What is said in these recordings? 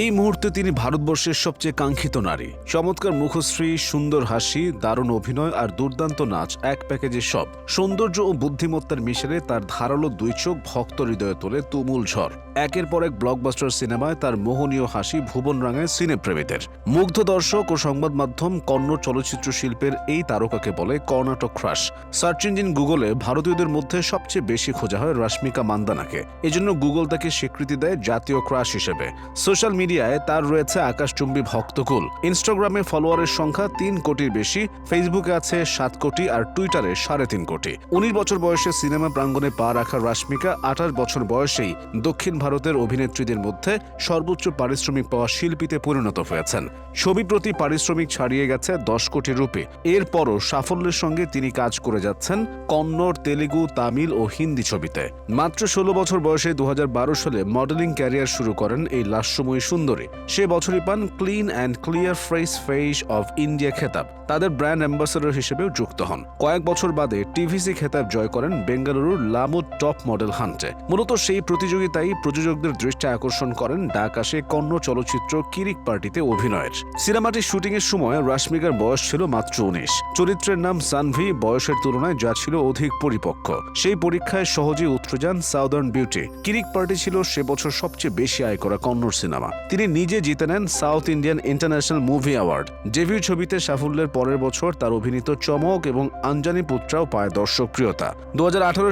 এই মুহূর্তে তিনি ভারতবর্ষের সবচেয়ে কাঙ্ক্ষিত নারী। চমৎকার মুখশ্রী, সুন্দর হাসি, দারুণ অভিনয় আর দুর্দান্ত নাচ, এক প্যাকেজে সব। সৌন্দর্য ও বুদ্ধিমত্তার মিশেলে তার ধারালো দুই চোখ ভক্ত হৃদয়ে তোলে তুমুল ঝড়। একের পর এক ব্লকবাস্টার সিনেমায় তার মোহনীয় হাসি ভুবন রাঙায় সিনেপ্রেমীদের। মুগ্ধ দর্শক ও সংবাদ মাধ্যম কন্নড় চলচ্চিত্র শিল্পের এই তারকাকে বলে কর্ণাটক ক্রাশ সার্চ ইঞ্জিন গুগলে ভারতীয়দের মধ্যে সবচেয়ে বেশি খোঁজা হয় রাশ্মিকা মান্দানাকে। এজন্য গুগল তাকে স্বীকৃতি দেয় জাতীয় ক্রাশ হিসেবে। সোশ্যাল মিডিয়ায় তার রয়েছে আকাশচুম্বী ভক্তকুল। ইনস্টাগ্রামে ফলোয়ারের সংখ্যা তিন কোটির বেশি ফেসবুকে আছে সাত কোটি আর টুইটারে সাড়ে তিন কোটি। উনিশ বছর বয়সে সিনেমা প্রাঙ্গণে পা রাখা রাশ্মিকা আঠাশ বছর বয়সেই দক্ষিণ ভারতের অভিনেত্রীদের মধ্যে সর্বোচ্চ পারিশ্রমিক পাওয়া শিল্পীতে পরিণত হয়েছেন। ছবি প্রতি পারিশ্রমিক ছাড়িয়ে গেছে দশ কোটি রূপে। এরপরও সাফল্যের সঙ্গে তিনি কাজ করে যাচ্ছেন কন্নড়, তেলেগু, তামিল ও হিন্দি ছবিতে। মাত্র ষোলো বছর বয়সে দু হাজার বারো সালে মডেলিং ক্যারিয়ার শুরু করেন এই লাস্যময়ী সুন্দরী। সে বছরই পান clean and clear fresh face of India খেতাব। তাদের ব্র্যান্ড অ্যাম্বাসেডর হিসেবেও যুক্ত হন। কয়েক বছর বাদে টিভিসি খেতাব জয় করেন বেঙ্গালুরুর লামুদ টপ মডেল হান্টে। মূলত সেই প্রতিযোগিতায় প্রযোজকদের দৃষ্টি আকর্ষণ করেন ডাকাশে আসে কন্নড় চলচ্চিত্র কিরিক পার্টিতে অভিনয়ের। সিনেমাটির শুটিং এর সময় রাশ্মিকার বয়স ছিল মাত্র উনিশ। চরিত্রের নাম সানভি, বয়সের তুলনায় যা ছিল অধিক পরিপক্ক। সেই পরীক্ষায় সহজেই উতরে যান সাউদার্ন বিউটি। কিরিক পার্টি ছিল সে বছর সবচেয়ে বেশি আয় করা কন্নড় সিনেমা। তিনি নিজে জিতে নেন south Indian international movie award. Debut ছবিতে সাফল্যের পরের বছর তার অভিনীত চমক এবং আঞ্জানি পুত্রাও পায় দর্শক প্রিয়তা দু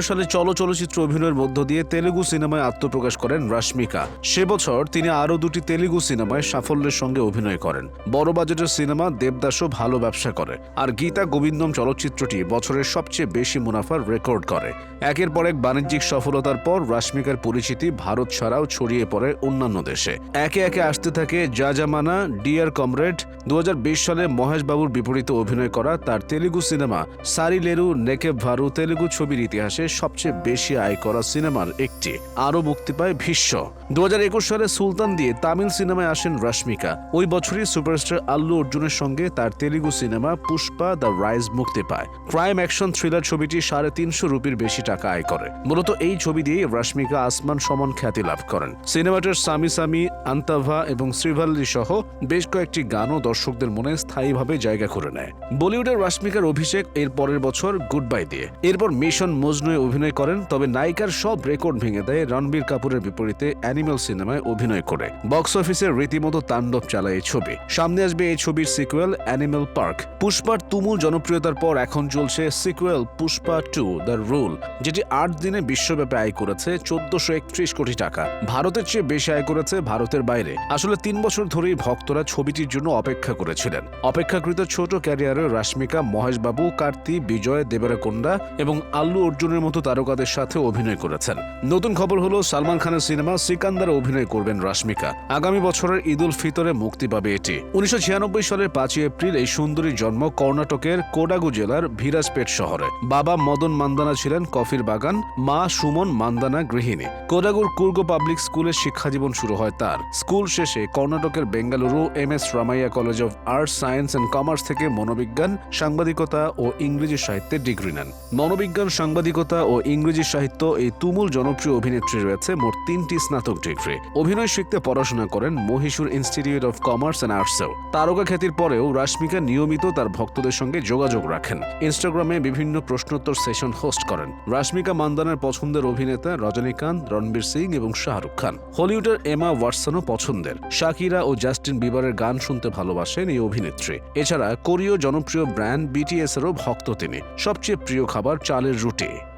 সালে চলো চলচ্চিত্র অভিনয়ের মধ্য দিয়ে তেলেগু সিনেমায় আত্মপ্রকাশ করেন রাশ্মিকা। সে বছর তিনি আরও দুটি তেলেগু সিনেমায় সাফল্যের সঙ্গে অভিনয় করেন। বড় বাজেটের সিনেমা দেবদাসও ভালো ব্যবসা করে আর গীতা গোবিন্দম চলচ্চিত্রটি বছরের সবচেয়ে বেশি মুনাফার রেকর্ড করে। একের পর এক বাণিজ্যিক সফলতার পর রাশ্মিকার পরিচিতি ভারত ছাড়াও ছড়িয়ে পড়ে অন্যান্য দেশে। একে একে আসতে থাকে যা জামানা ডিয়ার কমরেড দু হাজার বিশ সালে মহেশ বাবুর বিপরীতে অভিনয় করা তার তেলেগু সিনেমা সারিলেরু নেকেব ভারু তেলেগু ছবির ইতিহাসে সবচেয়ে বেশি আয় করা সিনেমার একটি। আরও মুক্তি পায় ভীষ্ম। দু সালে সুলতান দিয়ে তামিল সিনেমায় আসেন রাশ্মিকা। ওই বছরই সুপারস্টার আল্লু অর্জুনের সঙ্গে তার Telugu cinema Pushpa the rise মুক্তি পায়। ক্রাইম অ্যাকশন থ্রিলার ছবিটি সাড়ে তিনশো রুপির বেশি টাকা আয় করে। মূলত এই ছবি দিয়ে রশ্মিকা আসমান সমান খ্যাতি লাভ করেন। সিনেমাটার সামি সামি, আন্তাভা এবং শ্রীভাল্লি সহ বেশ কয়েকটি গানও দর্শকদের মনে স্থায়ীভাবে জায়গা করে নেয়। বলিউডের রাশ্মিকার অভিষেক এর পরের বছর গুড বাই দিয়ে। এরপর মিশন মজনুয়ে অভিনয় করেন, তবে নায়িকার সব রেকর্ড ভেঙে দেয় রণবীর কাপুরের বিপরীতে অ্যানিমেল সিনেমায় অভিনয় করে। বক্স অফিসে রীতিমতো তাণ্ডব চালায় এই ছবি। সামনে আসবে এই ছবির সিকুয়েল, অ্যানিমেল পার্ক। পুষ্পার তুমুল জনপ্রিয়তার পর এখন চলছে sequel, Pushpa two, the rule, যেটি আট দিনে বিশ্বব্যাপী আয় করেছে চোদ্দশো একত্রিশ কোটি টাকা। ভারতের চেয়ে বেশি আয় করেছে ভারতের বাইরে। আসলে তিন বছর ধরেই ভক্তরা ছবিটির জন্য অপেক্ষা করেছিলেন। অপেক্ষাকৃত ছোট ক্যারিয়ারে রাশ্মিকা মহেশ বাবু কার্তি, বিজয়, দেবরাকোন্ডা এবং আল্লু অর্জুনের মতো তারকাদের সাথে অভিনয় করেছেন। নতুন খবর হলো, সালমান খানের সিনেমা সিকান্দারে অভিনয় করবেন রাশ্মিকা। আগামী বছরের ঈদ উল ফিতরে মুক্তি পাবে এটি। উনিশশো সালের পাঁচই এপ্রিল এই সুন্দরীর জন্ম কর্ণাটকের কোডাগু জেলার ভিরাজপেট শহরে। বাবা মদন মান্দানা ছিলেন কফির বাগান, মা সুমন মান্দানা গৃহিণী। কোডাগুর কুর্গো পাবলিক স্কুলের শিক্ষাজীবন শুরু হয় তার। স্কুল শেষে কর্ণাটকের Bengaluru M S Ramaiah college of arts science and commerce থেকে মনোবিজ্ঞান, সাংবাদিকতা ও ইংরেজি সাহিত্যে ডিগ্রি নেন। মনোবিজ্ঞান, সাংবাদিকতা ও ইংরেজি সাহিত্য এই তুমুল জনপ্রিয় অভিনেত্রী রয়েছে মোট তিনটি স্নাতক ডিগ্রি। অভিনয় শিখতে পড়াশোনা করেন Mysore institute of commerce and আর্টসেও তারকা খ্যাতির পরেও রাশ্মিকা নিয়মিত তার ভক্তদের সঙ্গে যোগাযোগ রাখেন। ইনস্টাগ্রামে বিভিন্ন প্রশ্নোত্তর সেশন হোস্ট করেন। রাশ্মিকা মান্দানার পছন্দের অভিনেতা রজনীকান্ত, রণবীর সিং এবং শাহরুখ খান। হলিউডের এমা ওয়াটসনও পছন্দের। শাকিরা ও জাস্টিন বিবারের গান শুনতে ভালোবাসেন। এই অভিনেত্রী। এছাড়া কোরীয় জনপ্রিয় ব্র্যান্ড বিটিএস এরও ভক্ত তিনি। সবচেয়ে প্রিয় খাবার চালের রুটি।